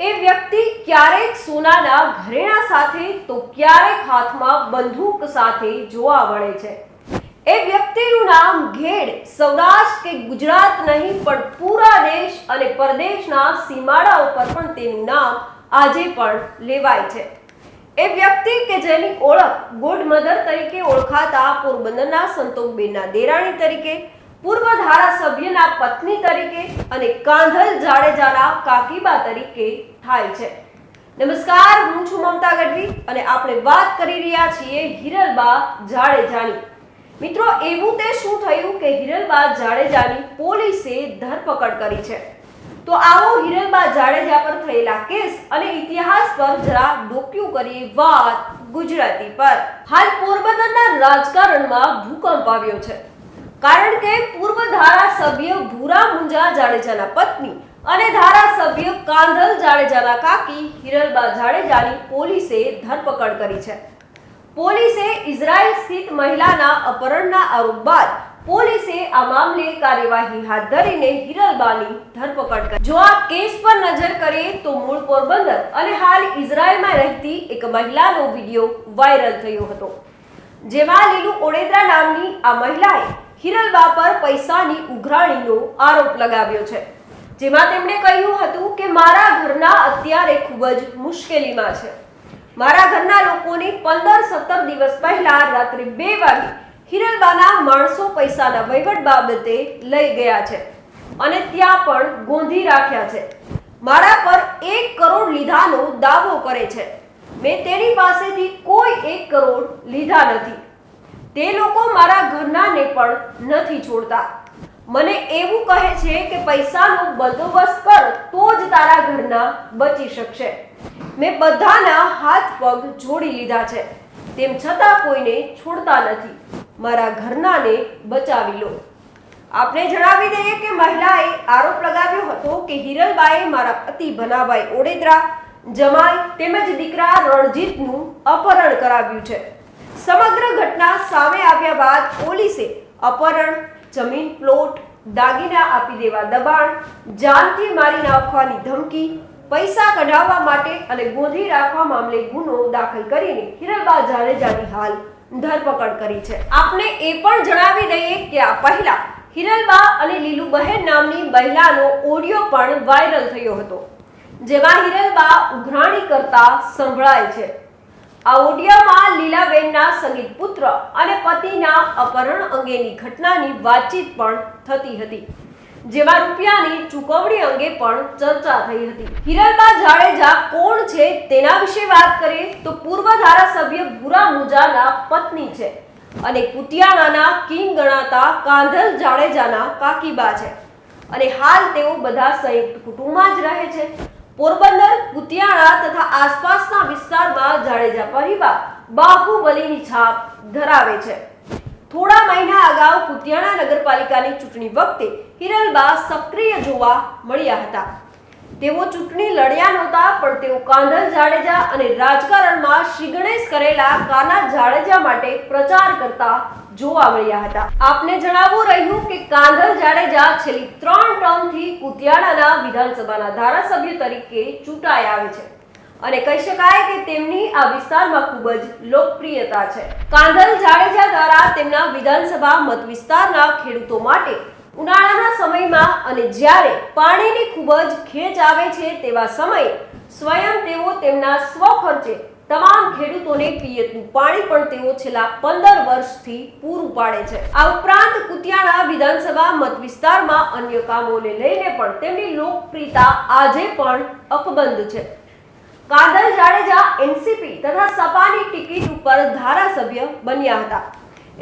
એ વ્યક્તિ ક્યારેક સોનાના ઘરેણા સાથે તો ક્યારેક હાથમાં બંદૂક સાથે જોવા મળે છે. એ વ્યક્તિનું નામ ઘેડ, સૌરાષ્ટ્ર કે ગુજરાત નહીં, પણ પૂરા દેશ અને પરદેશના સીમાડાઓ પર પણ તેનું નામ આજે પણ લેવાય છે. એ વ્યક્તિ કે જેની ઓળખ ગોડ મધર તરીકે ઓળખાતા પોરબંદરના સંતોષબેનના દેરાણી તરીકે, પૂર્વ ધારાસભ્યના પત્ની તરીકે અને કાંધલ જાડેજાના કાકીબા તરીકે થાય છે. નમસ્કાર, હું છું મમતા ગઢવી અને આપણે વાત કરી રહ્યા છીએ હિરલબા જાડેજાની. મિત્રો, એવું તે શું થયું કે હિરલબા જાડેજાની પોલીસે ધરપકડ કરી છે? તો આવો હિરલબા જાડેજા પર થયેલા કેસ અને ઇતિહાસ પર જરા ડોક્યુ કરીએ વાત ગુજરાતી પર. હાલ પોરબંદરના રાજકારણમાં ભૂકંપ આવ્યો છે. કારણ કે પૂર્વ ધારાસભ્ય ભૂરા મુંજા જાડેજાના પત્ની અને ધારાસભ્ય કાંધલ જાડેજાના કાકી હિરલબા જાડેજાની પોલીસે ધરપકડ કરી છે. પોલીસે ઇઝરાયલ સ્થિત મહિલાના અપહરણના આરોપ બાદ પોલીસે આ મામલે કાર્યવાહી હાથ ધરીને હિરલબાની ધરપકડ કરી. જો આ કેસ પર નજર કરીએ તો મૂળ પોરબંદર અને હાલ ઇઝરાયલમાં રહેતી એક મહિલાનો વીડિયો વાયરલ થયો હતો. જેમાં લીલુ ઓડેદરા નામની આ મહિલાએ હિરલબા પર પૈસાની ઉઘરાણીનો આરોપ લગાવ્યો છે. જેમાં તેમણે કહ્યું હતું કે મારા ઘરના અત્યારે ખૂબ જ મુશ્કેલીમાં છે. મારા ઘરના લોકોને પંદર સત્તર દિવસ પહેલા રાત્રે બે વાગે હિરલબાના માણસો પૈસાના વહીવટ બાબતે લઈ ગયા છે અને ત્યાં પણ ગોંધી રાખ્યા છે. મારા પર એક કરોડ લીધાનો દાવો કરે છે. મેં તેની પાસેથી કોઈ એક કરોડ લીધા નથી. તે લોકો મારા ઘરનાને પણ નથી છોડતા. મને એવું કહે છે કે પૈસાનો બંદોબસ્ત કર, તો જ તારા ઘરના બચી શકશે. મેં બધાના હાથ પગ જોડી લીધા છે. તેમ છતાં કોઈને છોડતા નથી. મારા ઘરનાને બચાવી લો. આપણે જણાવી દઈએ કે મહિલાએ આરોપ લગાવ્યો હતો કે હિરલબાએ મારા પતિ ભનાભાઈ ઓડેદરા, જમાઈ તેમજ દીકરા રણજીતનું અપહરણ કરાવ્યું છે. સમગ્ર ઘટના સામે આવ્યા બાદ પોલીસે અપહરણ જમીન, પ્લોટ, દાગીના આપી દેવા દબાણ, જાનથી મારી નાખવાની ધમકી, પૈસા કઢાવવા માટે અને ગોંધી રાખવા મામલે ગુનો દાખલ કરીને હિરલબા જાડેજાની હાલ ધરપકડ કરી છે. આપને એ પણ જણાવી દઈએ કે આ પહેલા હિરલબા અને લીલુબહેન નામની મહિલાનો ઓડિયો પણ વાયરલ થયો હતો, જેમાં હિરલબા ઉઘરાણી કરતા સંભળાય છે. આ ઓડિયામાં લીલાબેનના સંગીત પુત્ર અને પતિના અપહરણ અંગેની ઘટનાની વાતચીત પણ થતી હતી, જેમાં રૂપિયાની ચૂકવણી અંગે પણ ચર્ચા થઈ હતી. હિરલબા જાડેજા કોણ છે તેના વિશે વાત કરીએ તો પૂર્વ ધારાસભ્ય ભૂરા મુજાના પત્ની છે અને કુતિયાણાના કિંગ ગણાતા કાંધલ જાડેજાના કાકીબા છે. અને હાલ તેઓ બધા સંયુક્ત કુટુંબમાં જ રહે છે. પોરબંદર કુતિયાણા તથા આસપાસના વિસ્તારમાં જાડેજા પરિવાર બાહુબલીની છાપ ધરાવે છે. થોડા મહિના અગાઉ કુતિયાણા નગરપાલિકાની ચૂંટણી વખતે હિરલબા સક્રિય જોવા મળ્યા હતા. તેઓ ચૂંટણી લડ્યા નહોતા, પણ તેઓ કાંધલ જાડેજા અને રાજકારણમાં શ્રી કરેલા કાના જાડેજા માટે પ્રચાર કરતા જોવા મળ્યા હતા. આપને જણાવવું રહ્યું કે કાંધલ જાડેજા છેલ્લી ત્રણ ટર્મથી કુતિયાણાના વિધાનસભાના ધારાસભ્ય તરીકે ચૂંટાઈ આવે છે. અને કહી શકાય કે તેમની આ વિસ્તારમાં ખૂબ જ લોકપ્રિયતા છે. કાંધલ જાડેજા દ્વારા તેમના વિધાનસભા મત વિસ્તારના ખેડૂતો માટે ઉનાળાના સમયમાં અને જ્યારે પાણીની ખૂબ જ ખેંચ આવે છે તેવા સમયે સ્વયં તેઓ તેમના સ્વખર્ચે તમામ ખેડૂતોને પિયતનું પાણી પણ તેઓ છેલ્લા પંદર વર્ષથી પૂરું પાડે છે. આ ઉપરાંત કુતિયાણા વિધાનસભા મત વિસ્તારમાં અન્ય કામોને લઈને પણ તેમની લોકપ્રિયતા આજે પણ અકબંધ છે. કાદલ જાડેજા, એનસીપી તથા સપાની ટિકિટ ઉપર ધારાસભ્ય બન્યા હતા.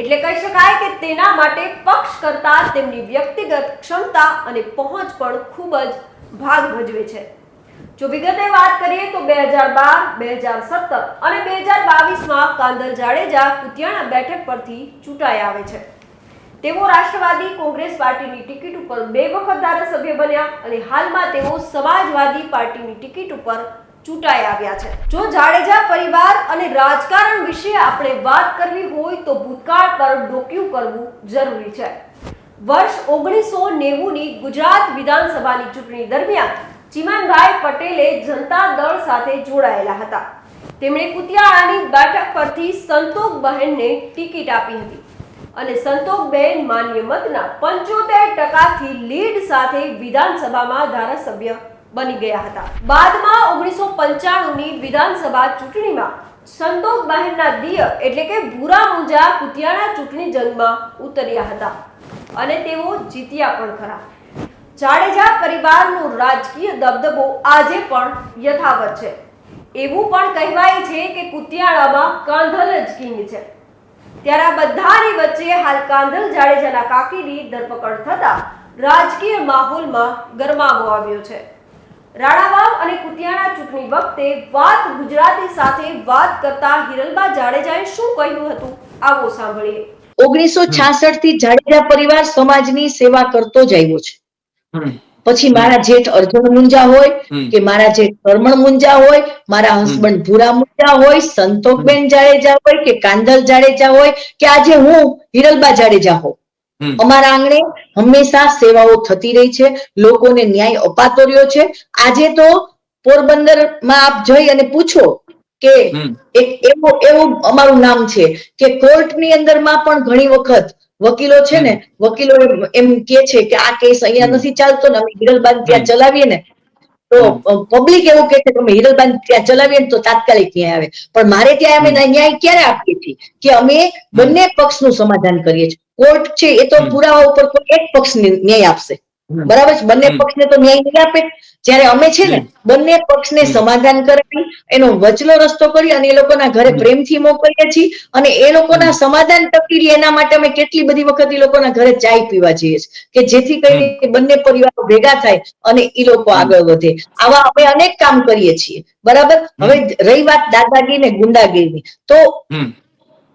એટલે કહી શકાય કે તેના માટે પક્ષ કરતા તેમની વ્યક્તિગત ક્ષમતા અને પહોંચ પણ ખૂબ જ ભાગ ભજવે છે. જો વિગતે વાત કરીએ તો બે હજાર બાર, બે હજાર સત્તર અને બે હજાર બાવીસમાં કાંદલ જાડેજા કુતિયાણા બેઠક પરથી ચૂંટાઈ આવે છે. તેઓ રાષ્ટ્રવાદી કોંગ્રેસ પાર્ટીની ટિકિટ ઉપર બે વખત ધારાસભ્ય બન્યા અને હાલમાં તેઓ સમાજવાદી પાર્ટીની ટિકિટ ઉપર ચૂંટાઈ આવ્યા છે. જો જાડેજા પરિવાર અને રાજકારણ વિશે આપણે વાત કરવી હોય તો ભૂતકાળ પર ડોક્યુ કરવું જરૂરી છે. વર્ષ ઓગણીસો નેવુંની ગુજરાત વિધાનસભાની ચૂંટણી દરમિયાન ચિમનભાઈ પટેલે જનતા દળ સાથે જોડાયેલા હતા. તેમણે કુતિયાળાની બેઠક પરથી સંતોષબહેનને ટિકિટ આપી હતી અને સંતોકબહેન માન્ય મતના પંચોતેર ટકાથી લીડ સાથે વિધાનસભામાં ધારાસભ્ય બની ગયા હતા. બાદમાં ઓગણીસો પંચાણુંની વિધાનસભા ચૂંટણીમાં સંતોષબહેનના દિયર એટલે કે ભૂરા મુંજા કુતિયાણા ચૂંટણી જંગમાં ઉતર્યા હતા અને તેઓ જીત્યા પણ ખરા. જાડેજા પરિવારનો રાજકીય દબદબો આજે પણ યથાવત છે. એવું પણ કહેવાય છે કે કુતિયાળામાં કાંધલ જ કિંગ છે. ત્યારે બધાની વચ્ચે હાલ કાંધલ જાડેજાના કાકીની ધરપકડ થતા રાજકીય માહોલમાં ગરમાવો આવ્યો છે. રાણાવાવ અને કુતિયાણા ચૂંટણી વખતે વાત ગુજરાતી સાથે વાત કરતા હિરલબા જાડેજાએ શું કહ્યું હતું? આવો સાંભળીએ. ઓગણીસો છાસઠથી જાડેજા પરિવાર સમાજની સેવા કરતો જ આવ્યો છે. પછી મારા જેઠ અર્જુન મુંજા હોય કે મારા જેઠ કરમણ મુંજા હોય મારા હસબન્ડ ભૂરા મુંજા હોય સંતોષબેન જાડેજા હોય કે કાંદલ જાડેજા હોય કે આજે હું હિરલબા જાડેજા હોઉં. અમારા આંગણે હંમેશા સેવાઓ થતી રહી છે લોકોને ન્યાય અપાતો રહ્યો છે. આજે તો પોરબંદરમાં આપ જઈ અને પૂછો કે એક એવો એવું અમારું નામ છે કે કોર્ટની અંદરમાં પણ ઘણી વખત વકીલો છે ને વકીલો એમ- એમ કે છે કે આ કેસ અહીંયા નથી ચાલતો ને અમે હિરલબાન ત્યાં ચલાવીએ ને તો પબ્લિક એવું કે છે કે અમે હિરલબાન ત્યાં ચલાવીએ ને તો તાત્કાલિક ન્યાય આવે. પણ મારે ત્યાં અમે ન્યાય ક્યારે આપીએ છીએ? કે અમે બંને પક્ષનું સમાધાન કરીએ છીએ. કોર્ટ છે એ તો પુરાવા ઉપર કોઈ એક પક્ષને ન્યાય આપશે. બરાબર છે? બંને પક્ષને તો ન્યાય નહીં આપે. જ્યારે અમે છે ને બંને પક્ષને સમાધાન કરાવી એનો વચલો રસ્તો કરી અને એ લોકોના ઘરે. પ્રેમથી મોકલીએ છીએ અને એ લોકોના સમાધાન ટકી એના માટે અમે કેટલી બધી વખત એ લોકોના ઘરે ચાય પીવા જઈએ છીએ. કે જેથી કરીને બંને પરિવારો ભેગા થાય અને એ લોકો આગળ વધે. આવા અમે અનેક કામ કરીએ છીએ. બરાબર? હવે રહી વાત દાદાગીરી ને ગુંડાગીરીની. તો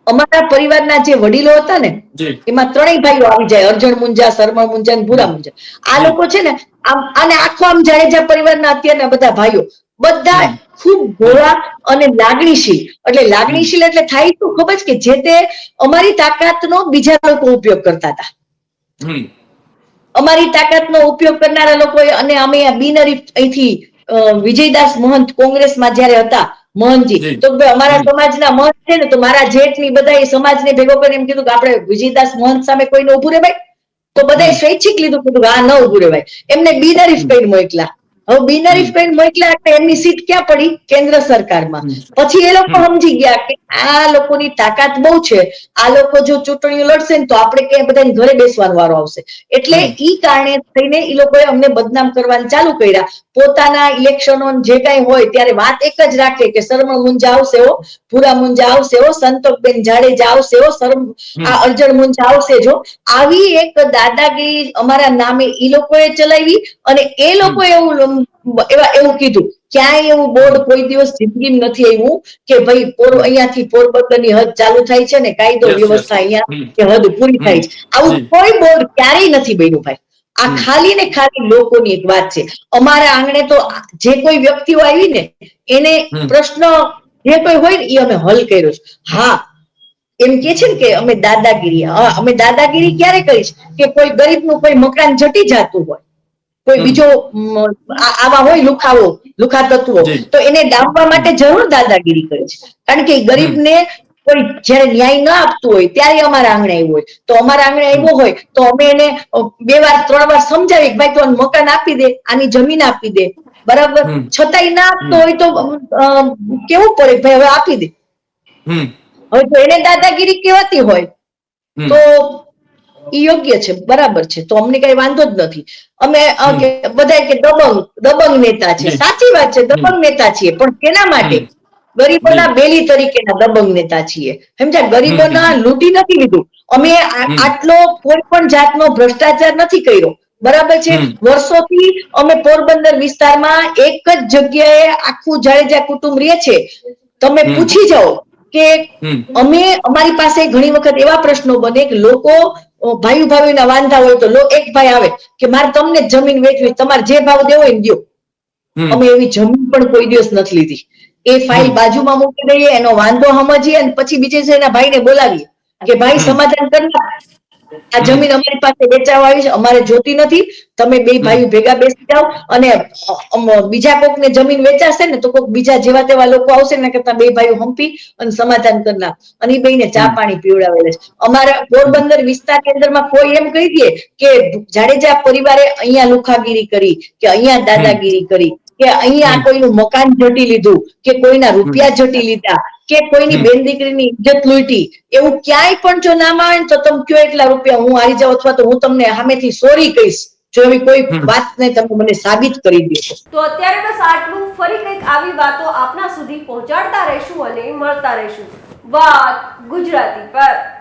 અમારા પરિવારના જે વડીલો હતા ને એમાં ત્રણેય ભાઈઓ આવી જાય. અર્જણ મુંજા સરમણ મુંજા અને ભૂરા મુંજા. આ લોકો છે ને આમ આને આખો આમ જાડેજા પરિવારના અત્યારના બધા ભાઈઓ બધા ખૂબ ભોળા અને લાગણીશીલ. એટલે લાગણીશીલ એટલે થાય શું ખબર છે કે જે તે અમારી તાકાતનો બીજા લોકો ઉપયોગ કરતા હતા. અમારી તાકાતનો ઉપયોગ કરનારા લોકોએ અને અમે બિનરી અહીંથી વિજયદાસ મહંત કોંગ્રેસમાં જ્યારે હતા મોહનજી તો અમારા સમાજના મહંત છે ને તો મારા જેઠની બધા સમાજને ભેગો કરીને એમ કીધું કે આપણે વિજયદાસ મહંત સામે કોઈને ઉભું રે ભાઈ તો બધા. સ્વૈચ્છિક લીધું કીધું આ ન ઉભું રે ભાઈ એમને બિનરીફ કરી મોકલા? હવે બિનહરીફ હમ. મોકલ્યા એટલે એમની સીટ ક્યાં પડી? કેન્દ્ર સરકારમાં. પછી એ લોકો સમજી ગયા કે આ લોકોની તાકાત બહુ છે. આ લોકો જો ચૂંટણીઓ લડશે ને તો આપણે ક્યાંય બધાને ઘરે બેસવાનો વારો આવશે. એટલે ઈ કારણે થઈને એ લોકોએ અમને બદનામ કરવાનું ચાલુ કર્યા. પોતાના ઇલેક્શનો જે કઈ હોય ત્યારે વાત એક જ રાખે કે સરમણ મુંજા આવશે હો ભૂરા મુંજા આવશે હો સંતોકબેન જાડેજા આવશે હો સરમ આ અર્જણ મુંજા આવશે જો. આવી એક દાદાગીરી અમારા નામે ઈ લોકોએ ચલાવી અને એ લોકો એવું એવા એવું કીધું. ક્યાંય એવું બોર્ડ કોઈ દિવસ જિંદગી નથી આવ્યું કે ભાઈ પોર અહીંયાથી પોરબંદરની હદ ચાલુ થાય છે ને કાયદો. વ્યવસ્થા અહીંયા કે હદ પૂરી થાય છે. આવું કોઈ બોર્ડ ક્યારેય નથી બન્યું ભાઈ. આ ખાલી ને ખાલી લોકોની એક વાત છે. અમારા આંગણે તો જે કોઈ વ્યક્તિઓ આવી ને એને પ્રશ્ન જે કોઈ હોય ને એ અમે હલ કર્યો છે. હા એમ કે છે ને કે અમે દાદાગીરી હા અમે દાદાગીરી ક્યારે કરીશ? કે કોઈ ગરીબનું કોઈ મકાન જટી જતું હોય. કોઈ બીજો આવા હોય લુખાવો લુખા તત્વો તો એને ડામવા માટે જરૂર દાદાગીરી કરે છે. કારણ કે ગરીબને કોઈ જયારે ન્યાય ન આપતું હોય ત્યારે અમારા આંગણે આવ્યું હોય. તો અમારા આંગણે આવ્યો હોય તો અમે એને બે વાર ત્રણ વાર સમજાવી કે ભાઈ તું મકાન આપી દે આની જમીન આપી દે. બરાબર? છતાંય ના આપતો હોય તો કેવું પડે ભાઈ હવે આપી દે. હવે તો એને દાદાગીરી કહેવાતી હોય. તો યોગ્ય છે બરાબર છે. તો અમને કઈ વાંધો જ નથી. અમે બધા કે દબંગ દબંગ નેતા છે સાચી વાત છે દબંગ નેતા છીએ. પણ કેના માટે? ગરીબોના બેલી તરીકેના દબંગ નેતા છીએ. સમજ્યા? ગરીબોના લૂંટી નથી લીધું. અમે આટલો કોઈ પણ જાતનો ભ્રષ્ટાચાર નથી કર્યો. બરાબર છે? વર્ષોથી અમે પોરબંદર વિસ્તારમાં એક જ જગ્યાએ આખું જાડેજા કુટુંબ રહે છે. તમે પૂછી જાઓ કે અમે અમારી પાસે ઘણી વખત એવા પ્રશ્નો બને કે લોકો ભાઈ ભાઈના વાંધા હોય તો લો એક ભાઈ આવે કે મારે તમને જ જમીન વેચવી તમારે જે ભાવ દેવો એમ દો દ્યો. અમે એવી જમીન પણ કોઈ દિવસ નથી લીધી. એ ફાઇલ બાજુમાં મૂકી દઈએ એનો વાંધો સમજીએ અને પછી બીજે એના ભાઈને બોલાવીએ. કે ભાઈ. સમાધાન કરી. આ જમીન અમારી પાસે વેચાવા આવી છે અમારે જોતી નથી. તમે બે ભાઈઓ ભેગા બેસી જાઓ અને બીજા કોક ને જમીન વેચાશે ને તો કોક બીજા જેવા તેવા લોકો આવશે ને કરતા બે ભાઈઓ હંપી અને સમાધાન કરી નાખ. અને એ બેને ચા પાણી પીવડાવેલા છે. અમારા પોરબંદર વિસ્તારની અંદરમાં કોઈ એમ કહી દે કે જાડેજા પરિવારે અહીંયા લુખાગીરી કરી કે અહીંયા દાદાગીરી કરી. કે અહીંયા કોઈનું મકાન જટી લીધું કે કોઈના રૂપિયા જટી લીધા કે કોઈની. બેન દીકરીની ઇજ્જત લૂંટી એવું ક્યાંય પણ જો ના આવે તો તમે કયો એટલા રૂપિયા હું આવી જાઉં અથવા તો હું તમને સામેથી સોરી કહીશ જો એવી કોઈ વાત વાતને તમે મને સાબિત કરી દો તો અત્યારે બસ આટલું ફરી કંઈક આવી વાતો આપના સુધી પહોંચાડતા રહેશું અને મળતા રહેશું. વાત ગુજરાતી પર.